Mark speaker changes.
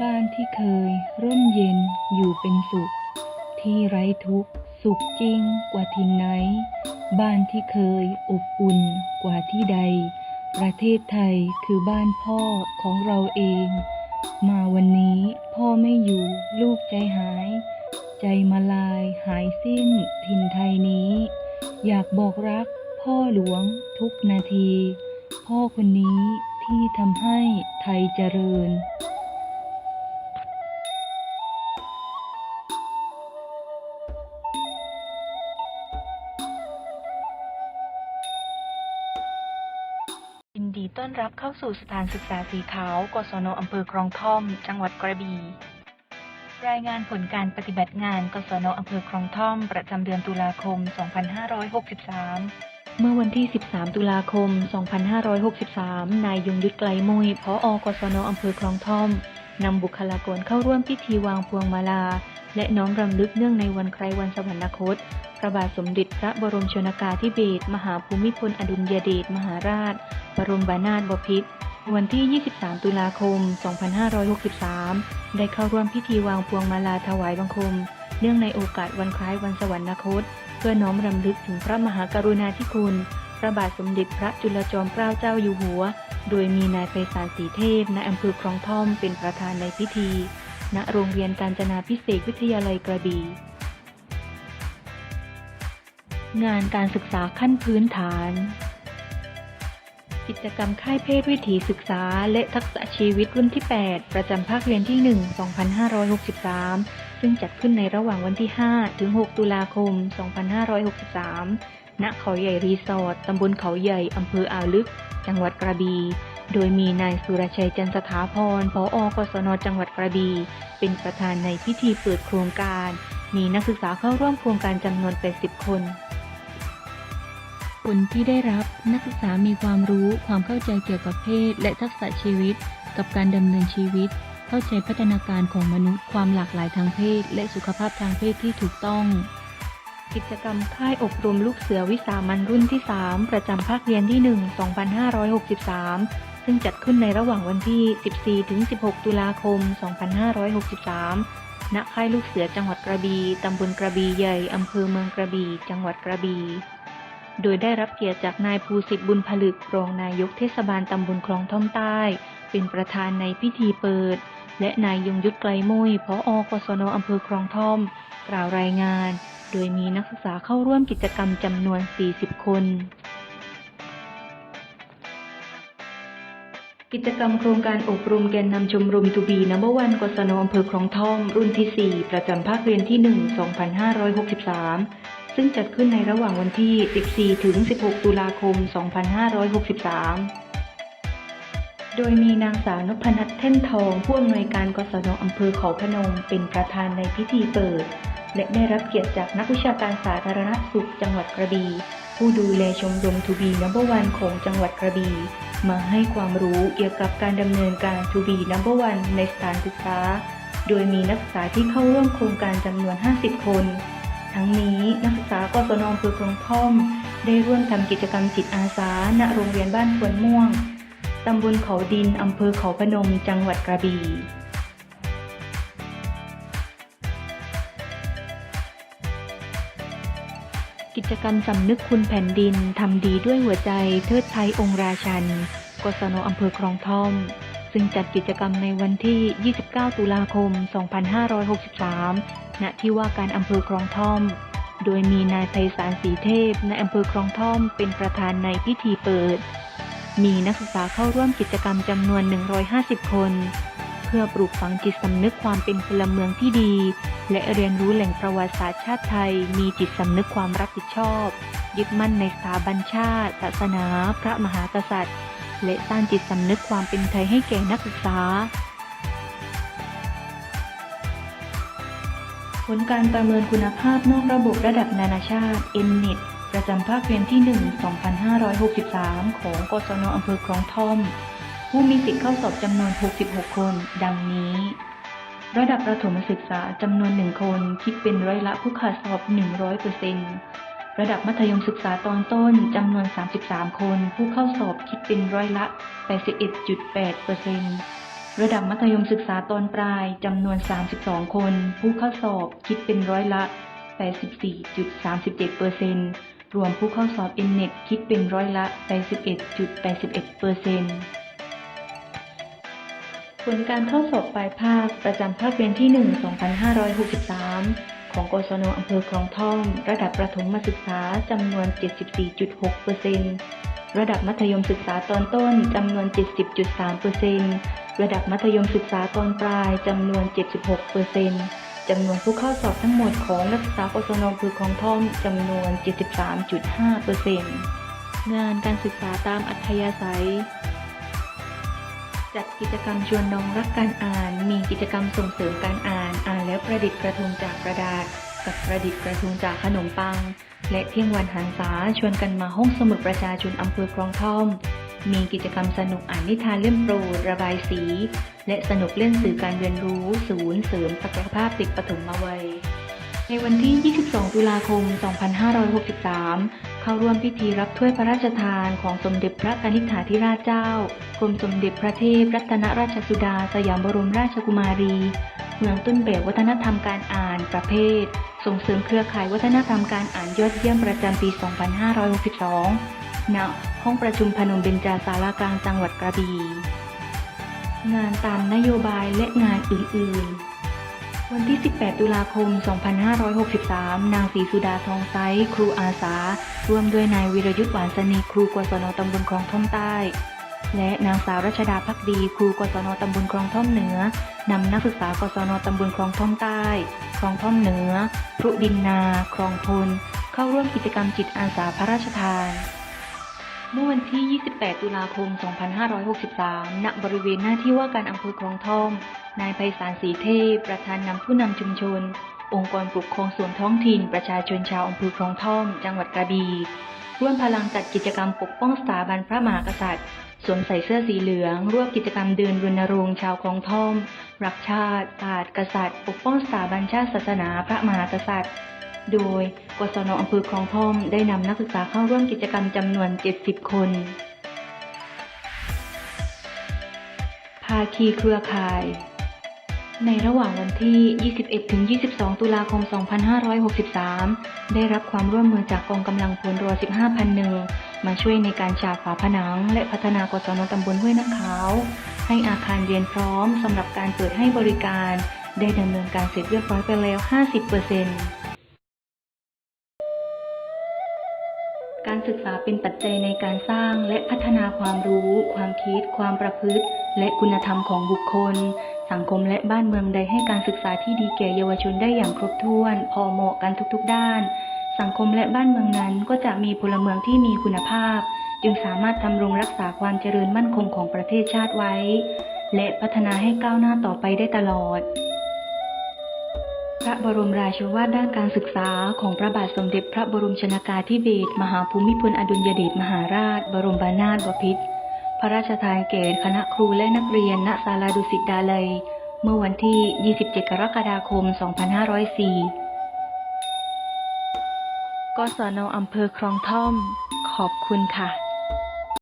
Speaker 1: บ้านที่เคยร่มเย็นอยู่เป็นสุข ที่ไร้ทุกข์สุขจริงกว่าที่ไหน บ้านที่เคยอบอุ่นกว่าที่ใด ประเทศไทยคือบ้านพ่อของเราเอง มาวันนี้พ่อไม่อยู่ลูกใจหาย ใจมาลายหายสิ้นถิ่นไทยนี้ อยากบอกรักพ่อหลวงทุกนาที พ่อคนนี้ที่ทำให้ไทยเจริญ
Speaker 2: ดีต้อนรับเข้าสู่สถานศึกษาสีขาวกศนอำเภอคลองท่อม จังหวัดกระบี่ รายงานผลการปฏิบัติงานกศนอำเภอคลองท่อม ประจำเดือนตุลาคม 2563 เมื่อวันที่ 13 ตุลาคม 2563 นายยงยุทธไกลมุยพออกศนอำเภอคลองท่อม นำบุคลากรเข้าร่วมพิธีวางพวงมาลา และน้อมรำลึกเนื่องในวันคล้ายวันสวรรคต พระบาทสมเด็จพระบรมชนากาธิเบศรมหาภูมิพลอดุลยเดชมหาราช บรมบานาถบพิตรวันที่ 23 ตุลาคม 2563 ได้เข้าร่วมพิธีวางพวงมาลาถวายบังคม เนื่องในโอกาสวันคล้ายวันสวรรคต เพื่อน้อมรำลึกถึงพระมหากรุณาธิคุณ ระบาทสมเด็จพระจุลจอมเกล้าเจ้าอยู่หัว โดยมีนายไพศาลศรีเทพนายอำเภอคลองท่อมเป็นประธานในพิธี ณ โรงเรียนการจนาพิเศษวิทยาลัยกระบี่งานการศึกษาขั้นพื้นฐาน กิจกรรมค่ายเพศวิถีศึกษา และทักษะชีวิตรุ่นที่ 8 ประจำภาคเรียนที่ 1 2563 ซึ่งจัดขึ้นในระหว่างวันที่ 5 ถึง 6 ตุลาคม 2563 ณเขาใหญ่รีสอร์ทตำบลเขาใหญ่อำเภออ่าวลึก จังหวัดกระบี่ โดยมีนายสุรชัยจันธ์สถาพรผอกศนจังหวัดกระบี่ เป็นประธานในพิธีเปิดโครงการ มีนักศึกษาเข้าร่วมโครงการจำนวน 80 คน
Speaker 1: ผลที่ได้รับนักศึกษามีความรู้ความเข้าใจเกี่ยวกับเพศ และทักษะชีวิต กับการดำเนินชีวิต เข้าใจพัฒนาการของมนุษย์ ความหลากหลายทางเพศ และสุขภาพทางเพศที่ถูกต้อง
Speaker 2: กิจกรรมค่ายอบรมลูกเสือวิสามันรุ่นที่ 3 ประจำภาคเรียนที่ 1 2563 ซึ่งจัดขึ้นในระหว่างวันที่ 14-16 ตุลาคม 2563 ณ ค่ายลูกเสือจังหวัดกระบี่ตำบลกระบี่ใหญ่อำเภอเมืองกระบี่ จังหวัดกระบี่โดยได้รับเกียรติจากนายภูสิทธิ์บุญผลึกรองนายกเทศบาลตำบลคลองท่อมใต้ เป็นประธานในพิธีเปิด และนายยงยุทธไกลมุยพออกศนอำเภอคลองท่อม กล่าวรายงาน โดยมีนักศึกษาเข้าร่วมกิจกรรมจำนวน 40 คน กิจกรรมโครงการอบรมแกนนำชมรมทูบีนัมเบอร์วันกศนอำเภอคลองท่อม รุ่นที่ 4 ประจำภาคเรียนที่ 1 2563 ซึ่งจัดขึ้นในระหว่างวันที่ 14 ถึง 16 ตุลาคม 2563โดยมีนางสาวนพนัทเท่นทอง ผู้อำนวยการกศนอำเภอเขาพนม เป็นประธานในพิธีเปิด และได้รับเกียรติจากนักวิชาการสาธารณสุขจังหวัดกระบี่ผู้ดูแลชมรมทูบีนัมเบอร์วันของจังหวัดกระบี่มาให้ความรู้เกี่ยวกับการดำเนินการทูบีนัมเบอร์วันในสถานศึกษา โดยมีนักศึกษาที่เข้าร่วมโครงการจำนวน 50 คน ทั้งนี้นักศึกษากศนอำเภอคลองท่อม ได้ร่วมทำกิจกรรมจิตอาสาณโรงเรียนบ้านควนม่วงตำบลเขาดินอำเภอเขาพนม จังหวัดกระบี่ กิจกรรมสำนึกคุณแผ่นดิน ทำดีด้วยหัวใจ เทิดไทยองค์ราชัน กศนอำเภอคลองท่อม ซึ่งจัดกิจกรรมในวันที่ 29 ตุลาคม 2563 ณ ที่ว่าการอำเภอคลองท่อม โดยมีนายไพศาลศรีเทพในอำเภอคลองท่อม เป็นประธานในพิธีเปิด มีนักศึกษาเข้าร่วมกิจกรรมจำนวน 150 คน พื่อปลูกฝังจิตสำนึกความเป็นพลเมืองที่ดี และเรียนรู้แหล่งประวัติศาสตร์ชาติไทย มีจิตสำนึกความรับผิดชอบ ยึดมั่นในสถาบันชาติ ศาสนา พระมหากษัตริย์ และสร้างจิตสำนึกความเป็นไทยให้แก่นักศึกษา ผลการประเมินคุณภาพนอกระบบระดับนานาชาติ NNET ประจำภาคเรียนที่ 1 2563 ของกศนอำเภอคลองท่อม ผู้มีสิทธิ์เข้าสอบจำนวน 66 คน ดังนี้ ระดับประถมศึกษาจำนวน 1 คน คิดเป็นร้อยละผู้ขาดสอบ 100%ระดับมัธยมศึกษาตอนต้นจำนวน 33 คน ผู้เข้าสอบคิดเป็นร้อยละ 81.8%ระดับมัธยมศึกษาตอนปลายจำนวน 32 คน ผู้เข้าสอบคิดเป็นร้อยละ 84.37%รวมผู้เข้าสอบ N-NET คิดเป็นร้อยละ 81.81% ผลการเข้าสอบปลายภาคประจำภาคเรียนที่ 1 2563 ของกศนอำเภอคลองท่อม ระดับประถมศึกษาจำนวน 74.6%ระดับมัธยมศึกษาตอนต้นจำนวน 70.3%ระดับมัธยมศึกษาตอนปลายจำนวน 76%จำนวนผู้เข้าสอบทั้งหมดของนักศึกษากศนอำเภอคลองท่อมจำนวน 73.5%งานการศึกษาตามอัธยาศัย จัดกิจกรรมชวนน้องรักการอ่าน มีกิจกรรมส่งเสริมการอ่าน อ่านแล้วประดิษฐ์กระทงจากกระดาษ กับประดิษฐ์กระทงจากขนมปัง และเที่ยงวันหันษาชวนกันมาห้องสมุดประชาชนอำเภอคลองท่อม มีกิจกรรมสนุกอ่านนิทานเล่มโปรดระบายสี และสนุกเล่นสื่อการเรียนรู้ ศูนย์เสริมศักยภาพเด็กปฐมวัยในวันที่ 22 ตุลาคม 2563 เข้าร่วมพิธีรับถ้วยพระราชทานของสมเด็จพระกนิษฐาธิราชเจ้ากรมสมเด็จพระเทพรัตนราชสุดาสยามบรมราชกุมารี เมืองต้นแบบวัฒนธรรมการอ่านประเภท ส่งเสริมเครือข่ายวัฒนธรรมการอ่านยอดเยี่ยมประจำปี 2562 ณ ห้องประชุมพนมเบญจาศาลากลางจังหวัดกระบี่งานตามนโยบายและงานอื่น ๆ วันที่ 18 ตุลาคม 2563 นางศรีสุดาทองไซ ครูอาสา ร่วมด้วยนายวิรยุทธ์หวานสนีครูกศนตำบลคลองท่อมใต้ และนางสาวรัชดาพักดี ครูกศนตำบลคลองท่อมเหนือ นำนักศึกษากศนตำบลคลองท่อมใต้ คลองท่อมเหนือ พรุดินนา คลองพล เข้าร่วมกิจกรรมจิตอาสาพระราชทานเมื่อวันที่ 28 ตุลาคม 2563 ณ บริเวณหน้าที่ว่าการอำเภอคลองท่อม นายไพศาลศรีเทพ ประธานนำผู้นำชุมชน องค์กรปกครองส่วนท้องถิ่น ประชาชนชาวอำเภอคลองท่อม จังหวัดกระบี่ ร่วมพลังจัดกิจกรรมปกป้องสถาบันพระมหากษัตริย์ สวมใส่เสื้อสีเหลือง ร่วมกิจกรรมเดินรณรงค์ชาวคลองท่อม รักชาติศาสตร์กษัตริย์ ปกป้องสถาบันชาติศาสนาพระมหากษัตริย์ โดยกศนอำเภอคลองท่อม ได้นำนักศึกษาเข้าร่วมกิจกรรมจำนวน 70 คนภาคีเครือข่าย ในระหว่างวันที่ 21-22 ตุลาคม 2563 ได้รับความร่วมมือจากกองกำลังพลรัว15พันหนึ่งมาช่วยในการฉาบฝาผนัง และพัฒนากศนตำบลห้วยน้ำขาว ให้อาคารเรียนพร้อมสำหรับการเปิดให้บริการ ได้ดำเนินการเสร็จเรียบร้อยไปแล้ว 50%การศึกษาเป็นปัจจัยในการสร้างและพัฒนาความรู้ ความคิด ความประพฤติ และคุณธรรมของบุคคล สังคมและบ้านเมืองใดให้การศึกษาที่ดีแก่เยาวชนได้อย่างครบถ้วน พอเหมาะกันทุกๆ ด้าน สังคมและบ้านเมืองนั้นก็จะมีพลเมืองที่มีคุณภาพ จึงสามารถทำรงรักษาความเจริญมั่นคงของประเทศชาติไว้ และพัฒนาให้ก้าวหน้าต่อไปได้ตลอดพระบรมราชวาทด้านการศึกษาของพระบาทสมเด็จพระบรมชนากาธิเบศรมหาภูมิพลอดุลยเดชมหาราช บรมบานาถบพิตร พระราชทานเก่คณะครูและนักเรียนณศาลาดุสิตดาเลย เมื่อวันที่ 27 กรกฎาคม 2504 กศนอำเภอคลองท่อม ขอบคุณค่ะ